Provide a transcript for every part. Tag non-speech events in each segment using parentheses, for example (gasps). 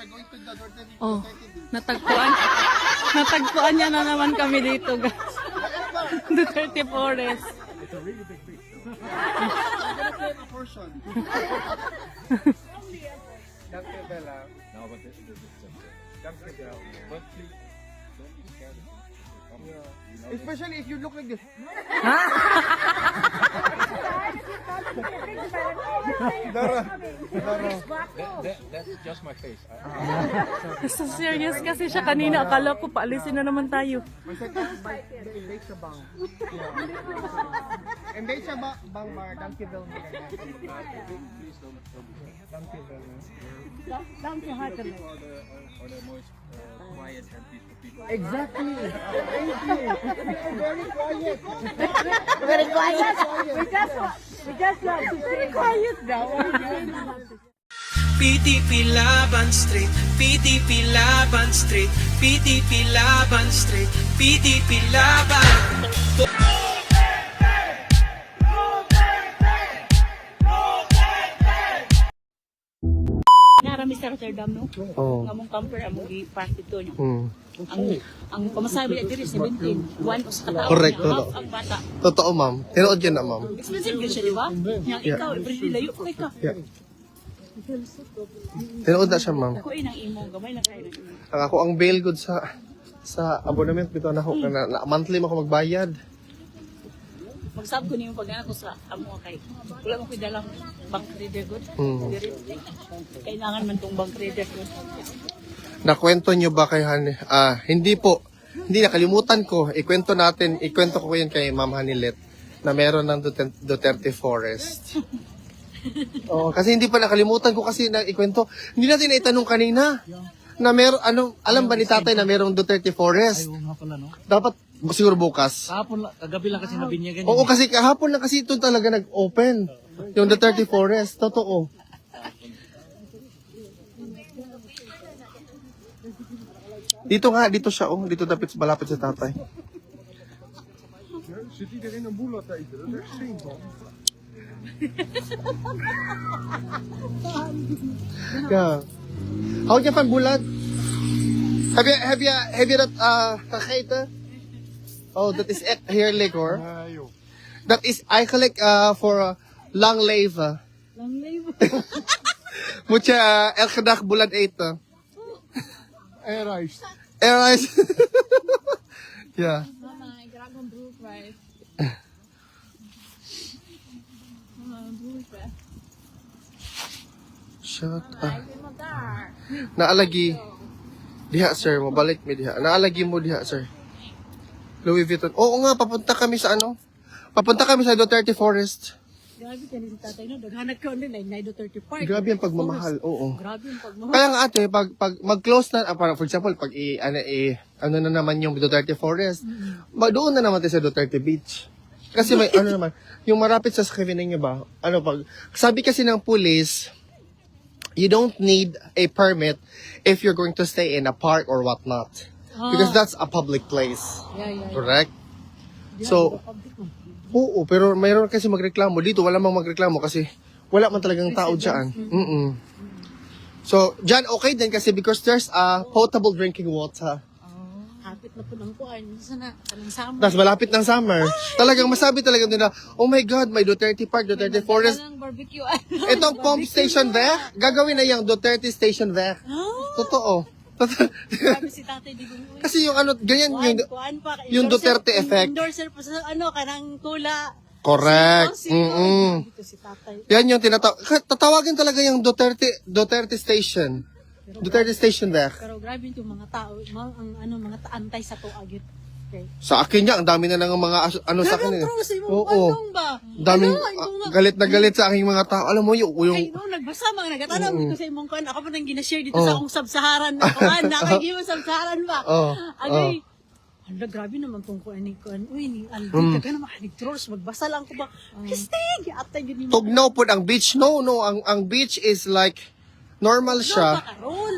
we're going to the Duterte, Oh, natagpuan. (laughs) natagpuan niya na naman kami dito, guys. (laughs) Duterte Forest. I'm gonna claim a portion. Danke, Bella. No, but this, is Bella. But please, don't be scared. Know, Especially if you look like this. (laughs) that, that, that's just my face. So serious kasi siya kanina. Akala ko paalisin na naman tayo. Embrace sa bang. Embrace sa ba- bang bar, Dunkyville. please don't, don't be scared. Dunkyville. Danke, Hakan. People are the, are, are the most uh, quiet and peaceful people. Exactly. Thank you. Very quiet. Very quiet. We just, we just daw. PTP Laban Street, PTP Laban Street, PTP Laban Street, PTP Laban. Rotterdam no? Oh. Nga mong camper among i-party to nyo. Hmm. Ang ang pamasabi na diri 17. One o sa katao Correct, niya, totoo. ang bata. Totoo, ma'am. Tinood yun na, ma'am. Expensive yun siya, di ba? Yang ikaw, everyday layo pa ka. Yeah. Tinood na siya, ma'am. Ako inang imo, gamay lang kayo. Ang ako ang bail good sa sa abonnement bitaw na ako na, na monthly mo ako magbayad. Magsab ko niyo pag ako sa amo kay. Wala mo ko'y dalang bank reader good. Mm. Kailangan man tong bank reader good. Nakwento nyo ba kay Hani? Ah, hindi po. Hindi nakalimutan ko. Ikwento natin, ikwento ko yun kay Ma'am Hanilet na meron ng Duterte, Duterte Forest. (laughs) Oo, kasi hindi pa nakalimutan ko kasi na ikwento. Hindi natin naitanong kanina na meron ano alam ba ni tatay na merong Duterte Forest? pala, no? Dapat siguro bukas. Kahapon, lang- kagabi lang kasi nabinyagan Oo, kasi kahapon lang kasi ito talaga nag-open. Yung Duterte Forest, totoo. Dito nga, dito siya, oh. Dito dapat malapit sa tatay. Zit iedereen een boel te eten? Dat is echt stinkt, Yeah. Hou je van bulat? Heb je, heb je, heb je dat uh, gegeten? Oh, dat is echt heerlijk hoor. Nee, joh. Dat is eigenlijk uh, voor uh, lang leven. Lang leven. (laughs) Moet je uh, elke dag bulat eten. En rijst. En rice. (laughs) ja. Mama, dragon broek right. Shut up. Naalagi. Diha, sir. Mabalik mi diha. Naalagi mo diha, sir. Louis Vuitton. Oo nga, papunta kami sa ano? Papunta kami sa Duterte Forest. Grabe ka si tatay no. Daghanag ka din ay Naido 30 Park. Grabe ang pagmamahal. Oo. Grabe yung pagmamahal. Kaya nga ate, pag, pag mag-close na, ah, parang for example, pag i, ano, i, ano na naman yung Duterte Forest, ma- doon na naman tayo sa Duterte Beach. Kasi may, ano naman, yung marapit sa niyo ba, ano pag, sabi kasi ng police, you don't need a permit if you're going to stay in a park or whatnot. Because that's a public place. Yeah, yeah. Correct? So, oo, pero mayroon kasi magreklamo. Dito, wala mang magreklamo kasi wala man talagang tao dyan. Mm-mm. So, dyan okay din kasi because there's a potable drinking water. Kapit na po ng kuan. Sana, kanang sama. Tapos malapit ng summer. Talagang masabi talaga nila, oh my God, may Duterte Park, Duterte Forest. Kanang barbecue. (laughs) Itong pump station there, gagawin na yung Duterte Station there. Totoo. Totoo. Grabe si tatay di ko. kasi yung ano, ganyan Kuan, yung... kuan pa. yung endorser- Duterte effect. Endorser pa sa ano, kanang tula. Correct. Sino, sino? Mm-mm. Dito si tatay. Yan yung tinatawag. Tatawagin talaga yung Duterte, Duterte Station. Duterte Station there. Pero grabe yung mga tao, mga, ang ano, mga taantay sa tuagit. Okay. Sa akin niya, ang dami na ng mga as- ano sa akin. eh. Sa imong Oo. panong ba? Daming Ano, ah, ito nga- galit na galit sa aking mga tao. Alam mo yung, yung Ay, no, nagbasa mga nagatanong ko sa imong kuan. Ako pa nang ginashare dito Oh. sa akong sub-Saharan na kuan. (laughs) Nakagimo sub-Saharan ba? Oh, Agay. Hala, grabe naman tong kuan ni kuan. Uy, ni Alvin, Mm. hanig trolls. Magbasa lang ko ba? Kistig! Atay gini mo. tugnaw po ang beach. No, no. Ang, ang beach is like, normal siya.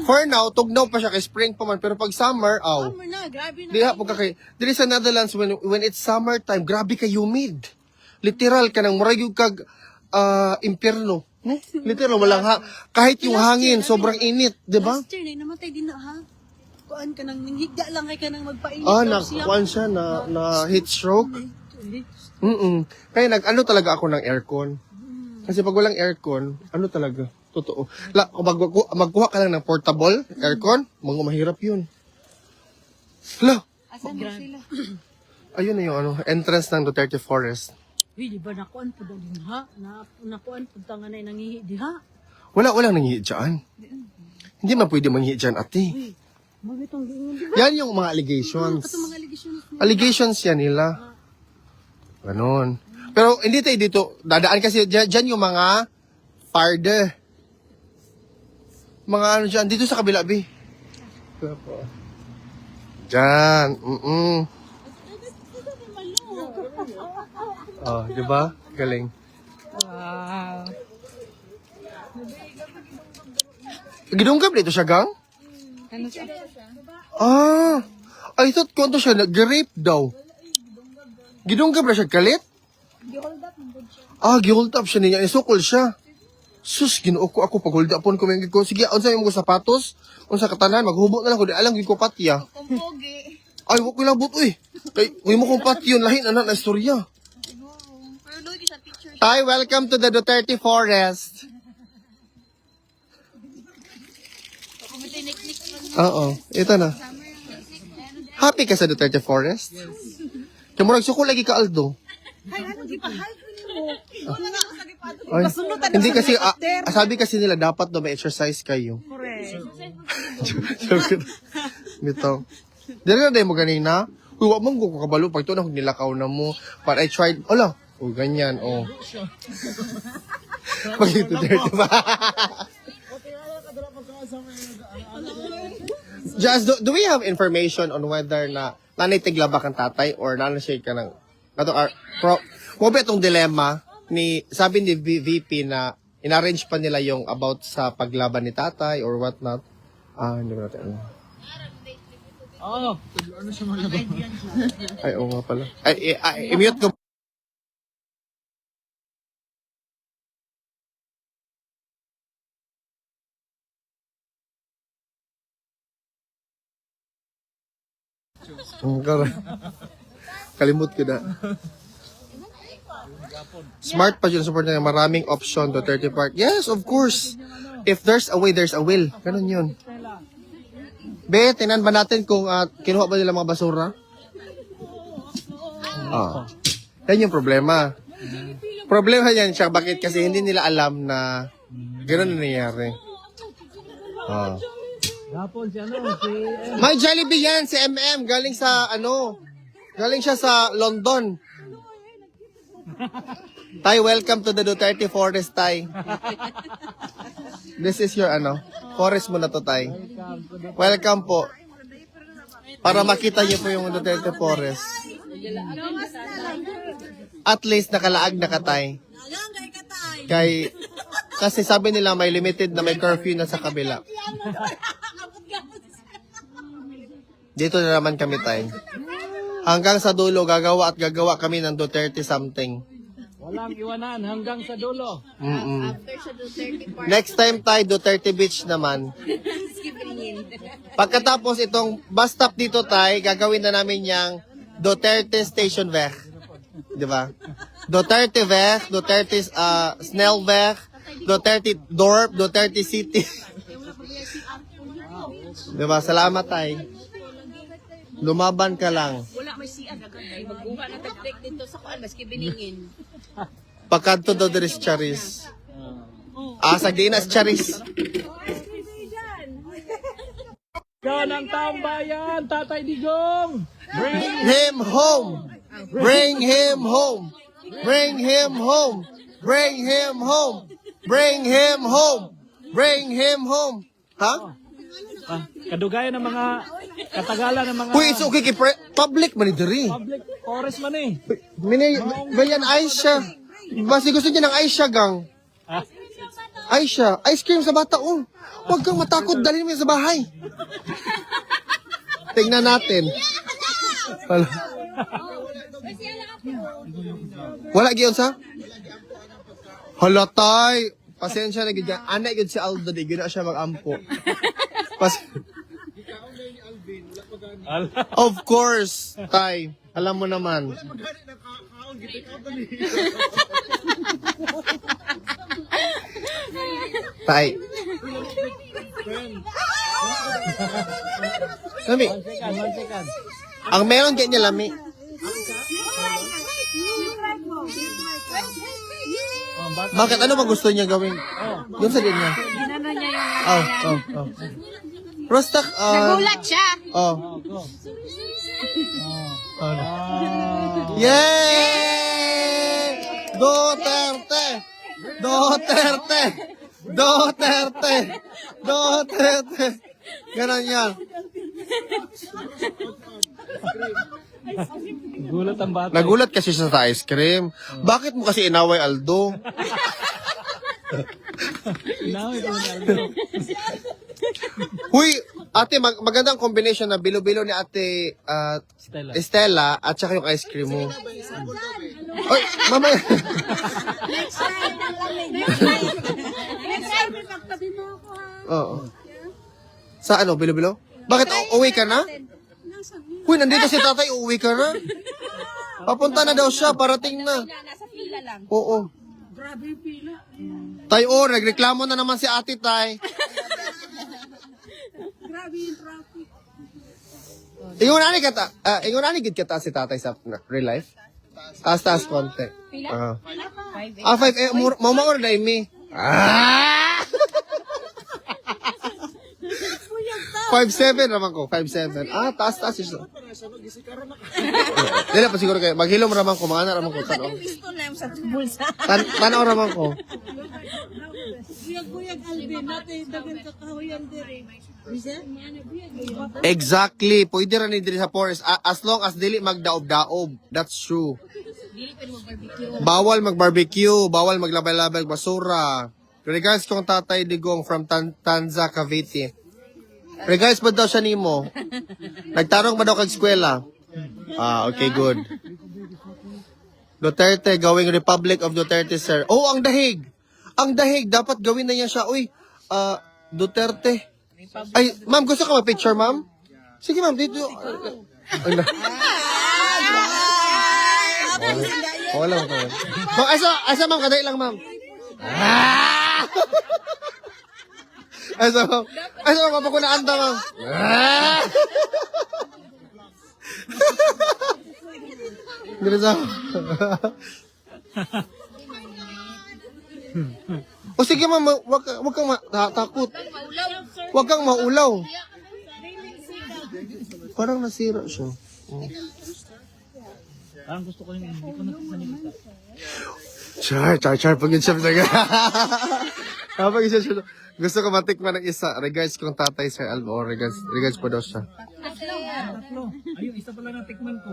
For now, tugnaw pa siya kay spring pa man. Pero pag summer, aw. Summer na, grabe na. Di ha, pagka kay, dili sa Netherlands, when, when it's summertime, grabe ka humid. Literal ka nang murag yung kag, ah, impyerno. Literal, walang ha kahit yung hangin, sobrang init, di ba? Last year, na namatay din na ha. Kuan ka nang nanghigda lang kay ka nang magpainit. Ah, na, kuan siya, na, na heat stroke. Mm Kaya nag, ano talaga ako ng aircon. Kasi pag walang aircon, ano talaga, totoo. La, kung mag, magkuha ka lang ng portable aircon, mga mahirap yun. La, Asan na sila? (clears throat) ayun na yung ano, entrance ng Duterte Forest. Uy, di ba nakuan po daw din ha? Na, nakuan po tangan na nangihi di ha? Wala, wala nangihi dyan. Hindi man pwede mangihi dyan, ate. Mabitong giingon di Yan yung mga allegations. Ito mga allegations. Allegations yan nila. Ganon. Pero hindi tayo dito, dadaan kasi dyan, dyan yung mga farde. Mga ano dyan, dito sa kabila, B. Dyan, mm (laughs) Oh, di ba? Galing. Wow. Gidunggab dito siya, gang? Ano siya? Ah, I thought kung ano siya, nag-rape daw. Gidunggab na siya kalit? Ah, gihold up siya niya. Isukol siya. Sus, ginuo ko ako pag hold upon ko. may ko. Sige, unsa yung mga sapatos? Unsa katanan, maghubo na lang ko. Di alam, ko patya. Ay, wag ko lang but, uy. Kay, uy mo kong patyo, lahin, anak na istorya. Hi, welcome to the Duterte Forest. Oo, ito na. Happy ka sa Duterte Forest? Yes. Kaya mo lagi ka, Aldo. Ay, hindi kasi, ah, ah, sabi kasi nila, dapat daw may exercise kayo. Correct. Bito. Dili na dahil mo ganina. Uy, wag mong ko kabalo. Pag ito na kung nilakaw na mo. But I tried, ala, oh, ganyan, oh. (laughs) Pag ito dirty ba? Just, do, do we have information on whether na nanay tiglabak ang tatay or nanay ka ng ato ar pro mo ba itong dilemma ni sabi ni VP na inarrange pa nila yung about sa paglaban ni tatay or what not ah hindi ba natin ano Oo. Ano siya mga (laughs) ay oo nga pala ay, ay, ay i-mute ko. (laughs) Kalimut ko na. Smart pa yun support na maraming option to 30 Park. Yes, of course. If there's a way, there's a will. Ganun yun. Be, tinan ba natin kung ah, kinuha ba nila mga basura? Ah. Yan yung problema. Problema yan siya. Bakit? Kasi hindi nila alam na gano'n na nangyayari. Ah. Gapon si ano, si... May Jollibee yan, si MM. Galing sa, ano, galing siya sa London. Tay, welcome to the Duterte Forest, Tay. This is your, ano, forest mo na to, Tay. Welcome po. Para makita niyo po yung Duterte Forest. At least nakalaag na ka, Tay. Kay, kasi sabi nila may limited na may curfew na sa kabila. Dito na naman kami tayo. Hanggang sa dulo, gagawa at gagawa kami ng Duterte something. Walang iwanan hanggang sa dulo. Mm-mm. Next time tayo, Duterte Beach naman. Pagkatapos itong bus stop dito tayo, gagawin na namin yung Duterte Station Weg. Di ba? Duterte Weg, Duterte uh, Snell Weg, Duterte Dorp, Duterte City. (laughs) Di ba? Salamat tayo. Lumaban ka lang. Wala may siya dagan kay na tagtek dito sa kuan maski biningin. (laughs) Pagkanto daw diri sa Charis. Ah, sa di na sa Charis. Yan ang tambayan, Tatay Digong! Bring him home. Bring him home. Bring him home. Bring him home. Bring him home. Bring him home. Ha? Ah, kadugayan ng mga katagalan ng mga Uy, it's okay kay pre- public man ni diri. public forest man eh. Mini Bayan Aisha. Basi gusto niya ng Aisha gang. Ah, Aisha, ice cream sa bata oh. Huwag kang matakot, dalhin mo yan sa bahay. Tingnan natin. Wala. Wala giyon sa? Halatay. pasensya na gid. Ana gid si Aldo di gina siya mag-ampo. Pas. Of course, Tay. Alam mo naman. Tay. Lami. Ang meron kanya lami. Bakit? Ano ba gusto niya gawin? Yun sa din niya. Ginano niya yung Oh, oh, oh. Prostak, uh, Nagulat siya. Oh. Ano? Yay! Duterte! Duterte! Duterte! Duterte! Ganon yan. Gulat ang bata. Nagulat kasi siya sa ice cream. Bakit mo kasi inaway Aldo? Inawit mo ni Aldo. (laughs) (laughs) Huy, ate, mag magandang combination na bilo-bilo ni ate ah, Stella. Estella at saka yung ice cream mo. Oy, mama. (laughs) Oo. Sa ano, bilo-bilo? Bakit u- uwi ka na? Huy, nandito si tatay, uuwi ka na? Papunta na daw siya, parating na. Nasa pila lang. Oo. grabe pila. Tay, oh, nagreklamo na naman si ate, tay. Grabe yung traffic. Ingon ani kata, ah, ingon ani gid kata si tatay sa na- real life. Taas taas konti. Ah. Ah, five eh mo mo mo na imi. Ah! (laughs) Five seven naman ko, five seven. Ah, taas taas siya. (laughs) Dili pa siguro kay maghilom raman ko, mga raman ko sa bulsa. Tan tanaw raman ko. Buyag-buyag Alvin, natin dagan kakahuyan dire. Exactly. Pwede ra ni diri sa forest as long as dili magdaob-daob. That's true. Bawal mag-barbecue, bawal maglabay-labay basura. Regards kong tatay Digong from Tan Tanza, Cavite. Regards ba daw siya nimo? Nagtarong ba daw kag eskwela? Ah, okay, good. Duterte going Republic of Duterte, sir. Oh, ang dahig. Ang dahig, dapat gawin na niya siya. Uy, ah, Duterte. Ay, ma'am, gusto ka mag-picture, ma'am? Sige, ma'am, dito. Ay, na. Oh, wala ko. Ma'am, asa, asa, ma'am, kaday lang, ma'am. Ah! (laughs) Asa, ma'am. Asa, ma'am, papakunaan ta, ma'am. Ah! Ganun sa O sige ma'am, ma- wag, ka- wag kang ma- ta- takot. Wag kang maulaw. Parang nasira siya. Parang gusto ko yung hindi ko nakikita. Char, char, char. Pag yun siya talaga. (laughs) Kapag isa siya, gusto ko matikman ng isa. Regards kong tatay Sir Albo. Or regards, regards po daw siya. Tatlo. Ayun, isa pala na tikman ko.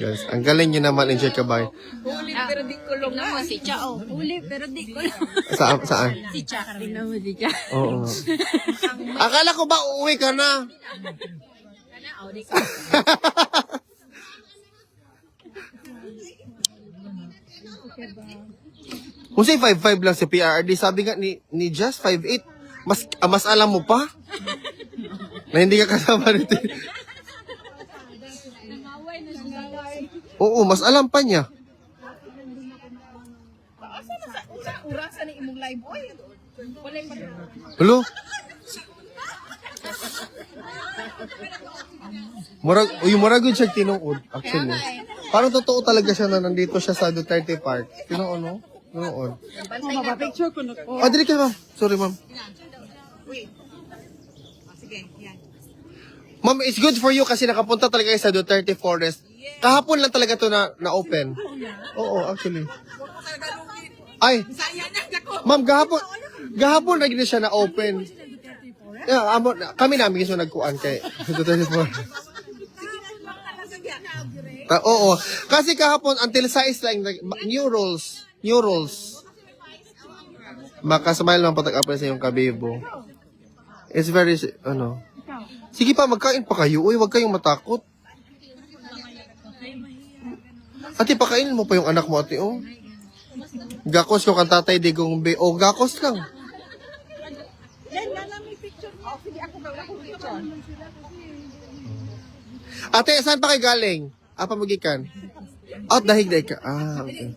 Yes. Ang galing nyo naman, Enjoy Kabay. Pero di ko lang mo si Chao. Uli, pero di ko lang. Saan? Saan? Si Cha. Tingnan mo di ka. Oo. Akala ko ba uuwi ka na? Kung (laughs) say 5'5 lang si PRD, sabi nga ni, ni Just 5'8, mas, ah, mas alam mo pa? na hindi ka kasama nito. Oo, mas alam pa niya. Urasan ni imong live. Oy, walay pa. Hello? Murag, uy, murag yun siya tinuod, actually. Parang totoo talaga siya na nandito siya sa Duterte Park. Tinuod, no? Tinuod. Mapapicture ko na ko. Oh, dili ka, ma'am. Sorry, ma'am. Sige, yan. Ma'am, it's good for you kasi nakapunta talaga kayo sa Duterte Forest. Kahapon lang talaga to na, na open. Oo, actually. Ay, ma'am, gahapon, gahapon na gina siya na open. Yeah, amo, kami namin gusto nagkuan kay Duterte Forest. Ta- oo, kasi kahapon until size lang new rules, new rules. Makasmile lang patag sa yung kabibo. It's very, ano, Sige pa, magkain pa kayo. Uy, wag kayong matakot. Ate, pakainin mo pa yung anak mo, ate, oh. Gakos ko kang tatay digong be. O, gakos lang. Ate, saan pa kayo galing? Apa magikan? Out dahig dahig ka. Ah, okay.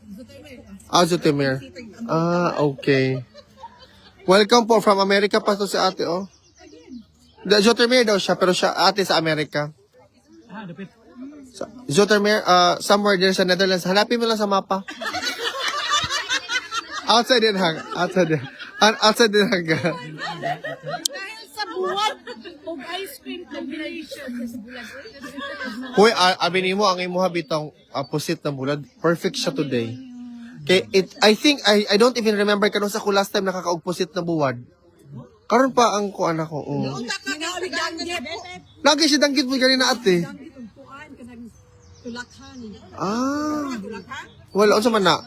Ah, Zotemer. Ah, okay. Welcome po from America pa to si ate, oh. Zotemer daw siya, pero siya ate sa Amerika. Ah, uh, somewhere there sa Netherlands. Hanapin mo lang sa mapa. outside din hang. Outside din. An- outside din hang. Sa buwan, og ice cream combination. Hoy, a- abi nimo ang imuha bitong pusit na bulad. Perfect siya today. Kay it I think I I don't even remember kanong sa ko last time nakakaog pusit na buwad. Karon pa ang ko anak ko. Um. Lagi si danggit mo ganina ate. Ah. Wala unsa man na?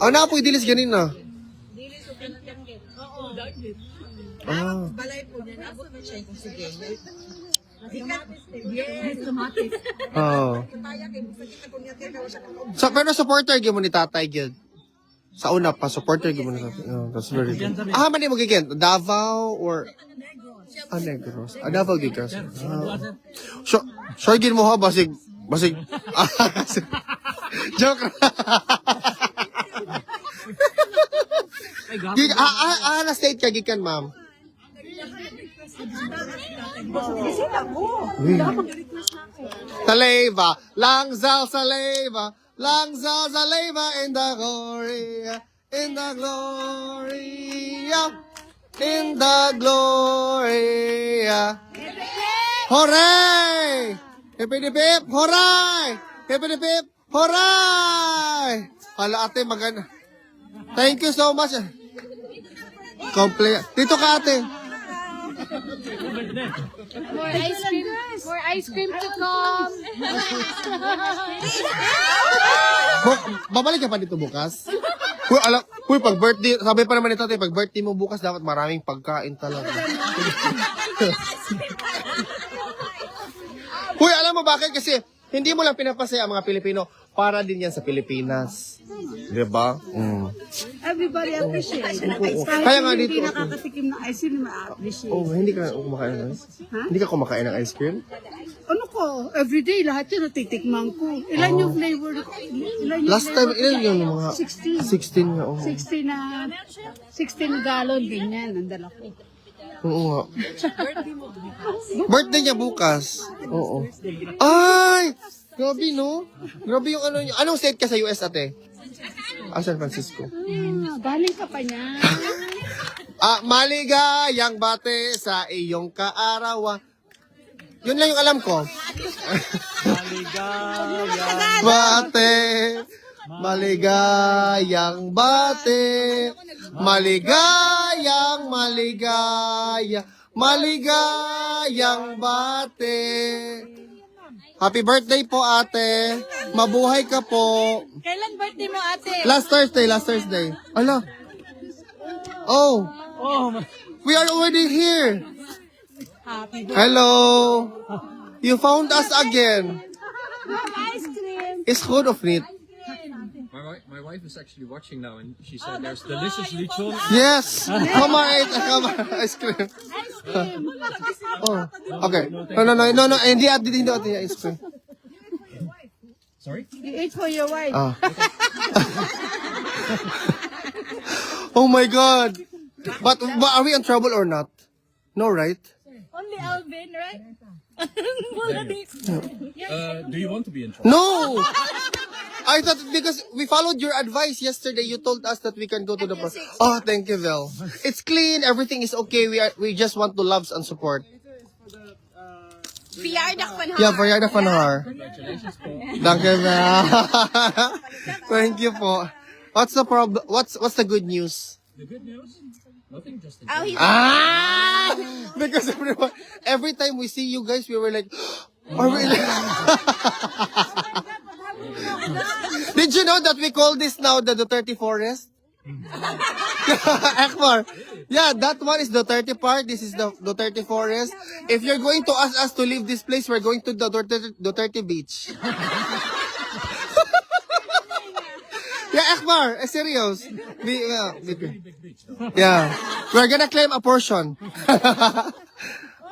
Ah, na po dilis ganina. Ah. Oh. (laughs) Sa pero supporter gyud mo ni Tatay gyud. Sa una pa supporter gyud mo ni Tatay. Oh, that's very good. Ah, man mo gigen Davao or Ah, Negros. Ah, Davao gyud ka. Ah. So, so gyud mo ha basig basig. Ah, (laughs) Joke. Gig, ah, ah, ah, na state ka gikan, ma'am. Saleva, langzal saleva, langzal saleva in the glory, in the glory, in the glory. Hooray! Hip hip hip, hooray! Hip hip hip, hooray! Hala ate, maganda. Thank you so much. Komple. Dito ka ate. More ice cream. More ice cream to come. Bu- babalik ka pa dito bukas? Uy, alam, uy, pag birthday, sabi pa naman ni tatay, pag birthday mo bukas, dapat maraming pagkain talaga. uy, alam mo bakit? Kasi, hindi mo lang pinapasaya ang mga Pilipino, para din yan sa Pilipinas. Diba? Mm. Everybody appreciate. Kaya nga dito. Hindi nakakatikim ng ice cream, ma-appreciate. Oh, hindi ka kumakain ng ice? Hindi ka kumakain ng ice cream? Ano ko, everyday, lahat yun natitikman ko. Ilan yung flavor? Ilan yung Last time, ilan yung mga... 16 16. nga, oh. 16 na, 16 gallon, ganyan, ang dala ko. Oo nga. Birthday niya bukas. Oo. Ay! Grabe, no? Grabe yung ano niya. Anong state ka sa US, ate? Ah, San Francisco. Ah, galing ka pa niya. (laughs) Ah, maligayang bate sa iyong kaarawan. Yun lang yung alam ko. (laughs) Bate, maligayang bate, maligayang maligaya, maligayang bate. Happy birthday po ate. Mabuhay ka po. Kailan birthday mo, ate? Last Thursday, last Thursday. Ala. Oh, Oh, we are already here. Happy Hello. You found us again. It's good of it. My, my wife is actually watching now, and she said there's delicious lechon. Yes. Come on, eat. Come on, (laughs) ice cream. (laughs) oh, okay. No, no, no, no, no. Hindi at hindi at ice cream. Sorry? You eat for your wife. Ah. (laughs) oh my God. But, but are we in trouble or not? No, right? Only Alvin, right? Uh, do you want to be in trouble? No! I thought because we followed your advice yesterday, you told us that we can go to the bar. Oh, thank you, Vel. It's clean, everything is okay. We are we just want to love and support. Yeah, verjaardag van haar. Dank je wel. Thank you po. What's the problem? What's what's the good news? The good news? Nothing, just a Ah! (laughs) Because everyone, every time we see you guys, we were like, (gasps) are we? (laughs) (laughs) (laughs) Did you know that we call this now the Duterte Forest? (laughs) Akbar. Yeah, that one is the Duterte Park. This is the Duterte Forest. If you're going to ask us to leave this place, we're going to the Duterte, Duterte Beach. (laughs) Yeah, Ekbar, eh, serious. We, yeah, we- yeah. We're gonna claim a portion.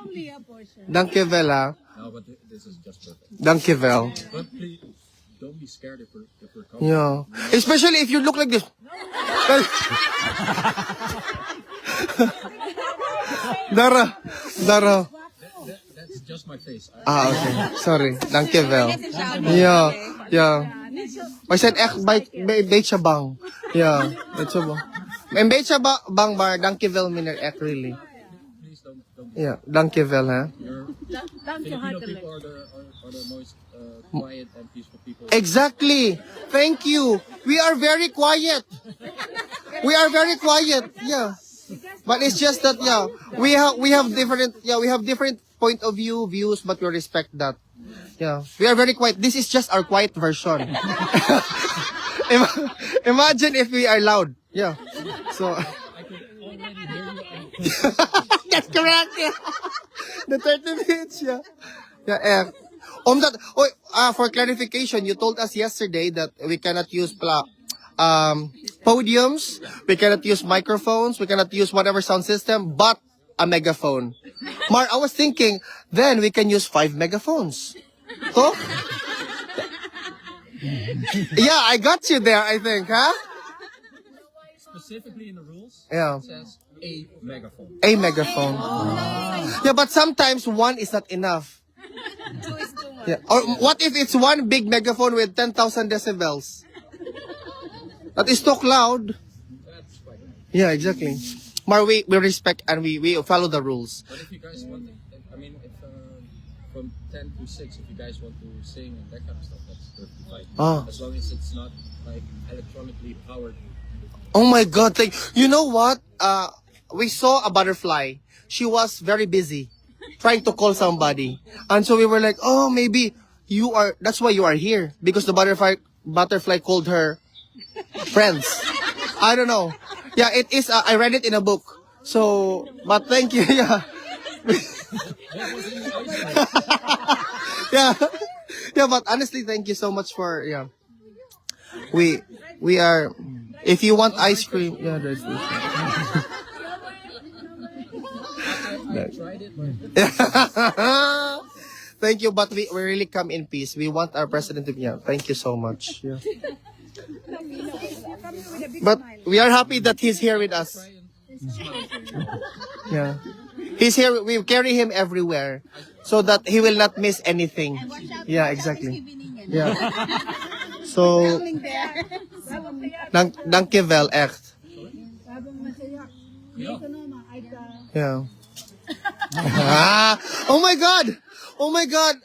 Only a portion. Dankjewel, ha. No, but thi- this is just perfect. Dankjewel. But please, don't be scared if we're, if we're coming. Yeah. Especially if you look like this. (laughs) Dara. Dara. That, that's just my face. I, Ah, okay. Sorry. Dankjewel. Ja. Ja. We zijn echt bij, bij, een beetje bang. Ja. Beetje bang. Een beetje ba bang, maar dankjewel, meneer echt, really. Please don't, don't. Dankjewel, hè. You're, Filipino people are the, are, are the most uh, quiet and peaceful people. Exactly. Thank you. We are very quiet. We are very quiet. Yeah. But it's just that yeah, we have we have different yeah, we have different point of view, views, but we respect that. Yeah. We are very quiet. This is just our quiet version. (laughs) Imagine if we are loud. Yeah. So That's correct. Yeah. The 30 minutes, yeah. Yeah, eh. Omdat, oh, ah, for clarification, you told us yesterday that we cannot use pla, um, podiums, we cannot use microphones, we cannot use whatever sound system, but a megaphone. Mar, I was thinking, then we can use five megaphones. So? yeah, I got you there, I think, huh? Specifically in the rules, Yeah. it says a megaphone. A megaphone. Yeah, but sometimes one is not enough. Yeah. Or what if it's one big megaphone with 10,000 decibels? That is too loud. That's quite. Yeah, exactly. But we, we respect and we, we follow the rules. But if you guys want, I mean, if uh, from 10 to 6, if you guys want to sing and that kind of stuff, that's perfectly fine. Ah. As long as it's not like electronically powered. Oh my God! Thank you. Know what? Uh, we saw a butterfly. She was very busy, trying to call somebody, and so we were like, "Oh, maybe you are. That's why you are here because the butterfly butterfly called her friends." I don't know. Yeah, it is. Uh, I read it in a book. So, but thank you. (laughs) Yeah. (laughs) yeah. Yeah, but honestly, thank you so much for yeah. We we are. If you want ice cream, yeah, there's this. Tried it, but (laughs) Thank you, but we, we really come in peace. We want our president to be yeah. Thank you so much. Yeah. But we are happy that he's here with us. Yeah. He's here. We carry him everywhere so that he will not miss anything. Yeah, exactly. Yeah. So, dank, dankjewel, echt. Yeah. Ah, (laughs) oh my God! Oh my God!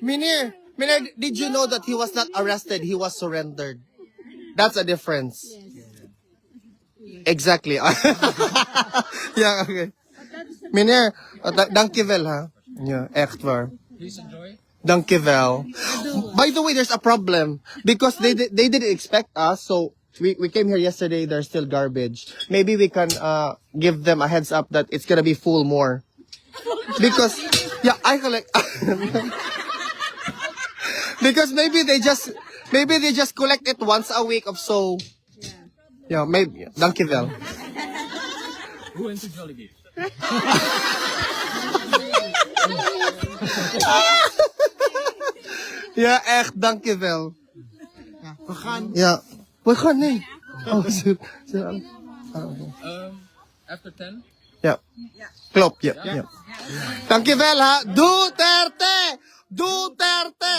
Minir, Minir, did you know that he was not arrested? He was surrendered. That's a difference. Exactly. (laughs) yeah, okay. Minir, uh, da- dankjewel ha. Yeah, echt waar. please enjoy. Dankjewel. By the way, there's a problem because they di- they didn't expect us, so we, we came here yesterday. There's still garbage. Maybe we can uh give them a heads up that it's gonna be full more. Because yeah, I collect. because maybe they just maybe they just collect it once a week of so. Yeah, yeah maybe. Thank you, Dankjewel. Who went to Jollibee? Ja, echt, dankjewel. Ja, we gaan. Ja, we gaan, nee. Oh, zo, zo. Um, after 10, Ja. Klopt, ja. ja. Dankjewel, ha. Duterte! Duterte!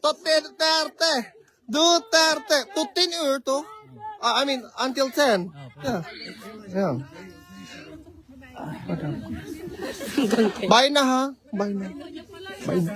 Tot Duterte! Duterte! 10 uur, toch? Ah, I mean, until 10. Ja. Ja. Bye na, ha. Bye na. Bye na.